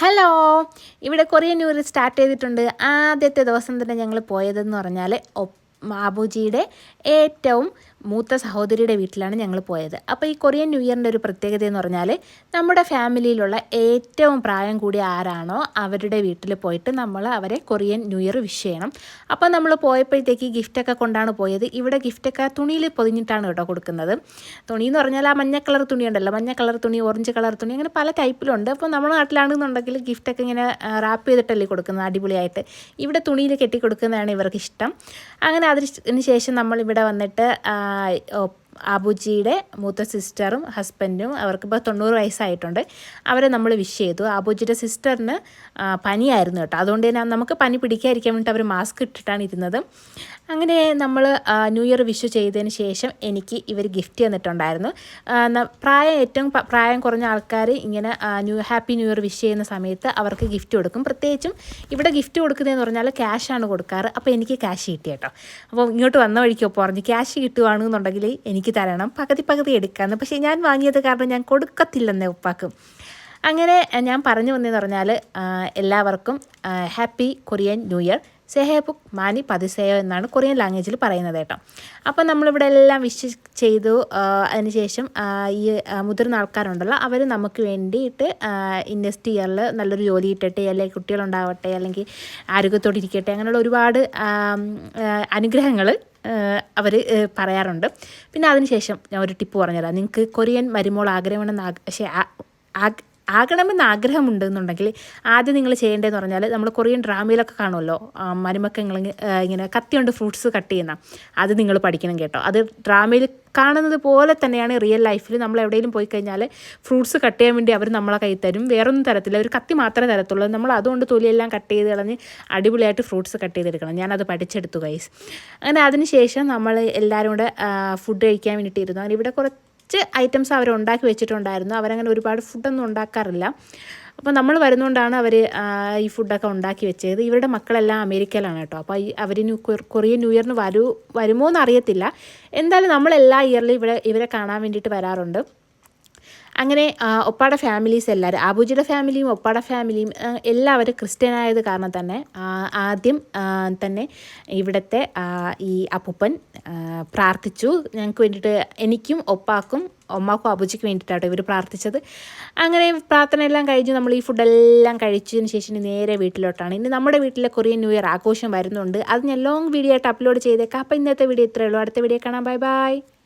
Hello. ഇവിടെ Korean new year start ചെയ്തിട്ടുണ്ട്. ആദ്യത്തെ ദിവസം തന്നെ ഞങ്ങൾ പോയതെന്ന് പറഞ്ഞാൽ മാബുജിയുടെ ഏറ്റവും മൂത്ത സഹോദരിയുടെ വീട്ടിലാണ് ഞങ്ങൾ പോയത്. അപ്പോൾ ഈ കൊറിയൻ ന്യൂ ഇയറിന്റെ ഒരു പ്രത്യേകത എന്ന് പറഞ്ഞാൽ നമ്മുടെ ഫാമിലിയിലുള്ള ഏറ്റവും പ്രായം കൂടിയ ആരാണോ അവരുടെ വീട്ടിൽ പോയിട്ട് നമ്മൾ അവരെ കൊറിയൻ ന്യൂ ഇയർ വിഷ് ചെയ്യണം. അപ്പോൾ നമ്മൾ പോയപ്പോഴത്തേക്ക് ഗിഫ്റ്റൊക്കെ കൊണ്ടാണ് പോയത്. ഇവിടെ ഗിഫ്റ്റൊക്കെ തുണിയിൽ പൊതിഞ്ഞിട്ടാണ് കേട്ടോ കൊടുക്കുന്നത്. തുണി എന്ന് പറഞ്ഞാൽ ആ മഞ്ഞ കളർ തുണി ഉണ്ടല്ലോ. മഞ്ഞ കളർ തുണി ഓറഞ്ച് കളർ തുണി അങ്ങനെ പല ടൈപ്പിലുണ്ട് അപ്പോൾ നമ്മുടെ നാട്ടിലാണെന്നുണ്ടെങ്കിൽ ഗിഫ്റ്റൊക്കെ ഇങ്ങനെ റാപ്പ് ചെയ്തിട്ടല്ലേ കൊടുക്കുന്നത് അടിപൊളിയായിട്ട്. ഇവിടെ തുണിയിൽ കെട്ടി കൊടുക്കുന്നതാണ് ഇവർക്ക് ഇഷ്ടം അങ്ങനെ അതിന് ശേഷം നമ്മൾ ഇവിടെ വന്നിട്ട് uh ആബുജിയുടെ മൂത്ത സിസ്റ്ററും ഹസ്ബൻഡും അവർക്ക് അവർക്കിപ്പോൾ തൊണ്ണൂറ് വയസ്സായിട്ടുണ്ട്. അവരെ നമ്മൾ വിഷ് ചെയ്തു. ആബുജിയുടെ സിസ്റ്ററിന് പനിയായിരുന്നു കേട്ടോ. അതുകൊണ്ട് തന്നെ നമുക്ക് പനി പിടിക്കാതിരിക്കാൻ വേണ്ടി അവർ മാസ്ക് ഇട്ടിട്ടാണ് ഇരുന്നത്. അങ്ങനെ നമ്മൾ ന്യൂ ഇയർ വിഷ് ചെയ്തതിന് ശേഷം എനിക്ക് ഇവർ ഗിഫ്റ്റ് തന്നിട്ടുണ്ടായിരുന്നു. പ്രായം ഏറ്റവും പ്രായം കുറഞ്ഞ ആൾക്കാർ ഇങ്ങനെ new happy new year wish ചെയ്യുന്ന സമയത്ത് അവർക്ക് ഗിഫ്റ്റ് കൊടുക്കും. പ്രത്യേകിച്ചും ഇവിടെ ഗിഫ്റ്റ് കൊടുക്കുന്നതെന്ന് പറഞ്ഞാൽ ക്യാഷാണ് കൊടുക്കാറ്. അപ്പോൾ എനിക്ക് ക്യാഷ് കിട്ടി കേട്ടോ. അപ്പോൾ ഇങ്ങോട്ട് വന്ന വഴിക്കോ പറഞ്ഞു ക്യാഷ് കിട്ടുകയാണെന്നുണ്ടെങ്കിൽ എനിക്ക് എനിക്ക് തരണം. പകുതി പകുതി എടുക്കാമെന്ന് പക്ഷേ ഞാൻ വാങ്ങിയത് കാരണം ഞാൻ കൊടുക്കത്തില്ലെന്ന് ഉപ്പാക്ക്. അങ്ങനെ ഞാൻ പറഞ്ഞു വന്നതെന്ന് പറഞ്ഞാൽ എല്ലാവർക്കും ഹാപ്പി കൊറിയൻ ന്യൂ ഇയർ. സെഹേബുക് മാനി പതിസേയോ എന്നാണ് കൊറിയൻ ലാംഗ്വേജിൽ പറയുന്നത് കേട്ടോ. അപ്പോൾ നമ്മളിവിടെ എല്ലാം വിഷ് ചെയ്തു. അതിനുശേഷം ഈ മുതിർന്ന ആൾക്കാരുണ്ടല്ലോ അവർ നമുക്ക് വേണ്ടിയിട്ട് ഇൻഡസ്ട്രി ഇയറിൽ നല്ലൊരു ജോലി ഇട്ടട്ടെ അല്ലെങ്കിൽ കുട്ടികളുണ്ടാവട്ടെ അല്ലെങ്കിൽ ആരോഗ്യത്തോടെ ഇരിക്കട്ടെ അങ്ങനെയുള്ള ഒരുപാട് അനുഗ്രഹങ്ങൾ അവർ പറയാറുണ്ട്. പിന്നെ അതിനുശേഷം ഞാൻ ഒരു ടിപ്പ് പറഞ്ഞുതരാം. നിങ്ങൾക്ക് കൊറിയൻ മരുമോൾ ആഗ്രഹമെന്ന് പക്ഷേ ആകണമെന്ന് ആഗ്രഹമുണ്ട് എന്നുണ്ടെങ്കിൽ ആദ്യം നിങ്ങൾ ചെയ്യേണ്ടതെന്ന് പറഞ്ഞാൽ നമ്മൾ കൊറിയൻ ഡ്രാമയിലൊക്കെ കാണുമല്ലോ മരുമക്കങ്ങൾ ഇങ്ങനെ കത്തി കൊണ്ട് ഫ്രൂട്ട്സ് കട്ട് ചെയ്യുന്ന അത് നിങ്ങൾ പഠിക്കണം കേട്ടോ. അത് ഡ്രാമയിൽ കാണുന്നത് പോലെ തന്നെയാണ് റിയൽ ലൈഫിൽ നമ്മൾ എവിടെയെങ്കിലും പോയി കഴിഞ്ഞാൽ ഫ്രൂട്ട്സ് കട്ട് ചെയ്യാൻ വേണ്ടി അവർ നമ്മളെ കൈ തരും. വേറൊന്നും തരത്തില്ല. ഒരു കത്തി മാത്രമേ തരത്തുള്ളൂ. നമ്മൾ അതുകൊണ്ട് തൊലിയെല്ലാം കട്ട് ചെയ്ത് കളഞ്ഞ് അടിപൊളിയായിട്ട് ഫ്രൂട്ട്സ് കട്ട് ചെയ്തെടുക്കണം. ഞാനത് പഠിച്ചെടുത്തു ഗൈസ് അങ്ങനെ അതിന് ശേഷം നമ്മൾ എല്ലാവരും കൂടെ ഫുഡ് കഴിക്കാൻ വേണ്ടിയിട്ടിരുന്നു അങ്ങനെ ഇവിടെ കുറച്ച് കുറച്ച് ഐറ്റംസ് അവർ ഉണ്ടാക്കി വെച്ചിട്ടുണ്ടായിരുന്നു. അവരങ്ങനെ ഒരുപാട് ഫുഡൊന്നും ഉണ്ടാക്കാറില്ല. അപ്പോൾ നമ്മൾ വരുന്നതുകൊണ്ടാണ് അവർ ഈ ഫുഡൊക്കെ ഉണ്ടാക്കി വെച്ചത്. ഇവരുടെ മക്കളെല്ലാം അമേരിക്കയിലാണ് കേട്ടോ. അപ്പോൾ ഈ അവർ ന്യൂ കൊറിയൻ ന്യൂ ഇയറിന് വരൂ വരുമോ എന്നറിയത്തില്ല എന്തായാലും നമ്മൾ എല്ലാ ഇയറിലും ഇവിടെ ഇവരെ കാണാൻ വേണ്ടിയിട്ട് വരാറുണ്ട്. അങ്ങനെ ഒപ്പാട ഫാമിലീസ് എല്ലാവരും ആബുജിയുടെ ഫാമിലിയും ഒപ്പാട ഫാമിലിയും എല്ലാവരും ക്രിസ്ത്യൻ ആയത് കാരണം തന്നെ ആദ്യം തന്നെ ഇവിടുത്തെ ഈ അപ്പൂപ്പൻ പ്രാർത്ഥിച്ചു. ഞങ്ങൾക്ക് വേണ്ടിയിട്ട് എനിക്കും ഒപ്പാക്കും ഒമ്മാക്കും അബുജിക്ക് വേണ്ടിയിട്ടാണ് ഇവർ പ്രാർത്ഥിച്ചത്. അങ്ങനെ പ്രാർത്ഥന എല്ലാം കഴിഞ്ഞ്. നമ്മൾ ഈ ഫുഡെല്ലാം കഴിച്ചതിന് ശേഷം നേരെ വീട്ടിലോട്ടാണ്. ഇനി നമ്മുടെ വീട്ടിലെ കൊറിയൻ ന്യൂ ഇയർ ആഘോഷം വരുന്നുണ്ട്. അത് ഞാൻ ലോങ് വീഡിയോ ആയിട്ട് അപ്ലോഡ് ചെയ്തേക്കാം. അപ്പോൾ ഇന്നത്തെ വീഡിയോ ഇത്രയേ ഉള്ളൂ. അടുത്ത വീഡിയോ കാണാം. Bye bye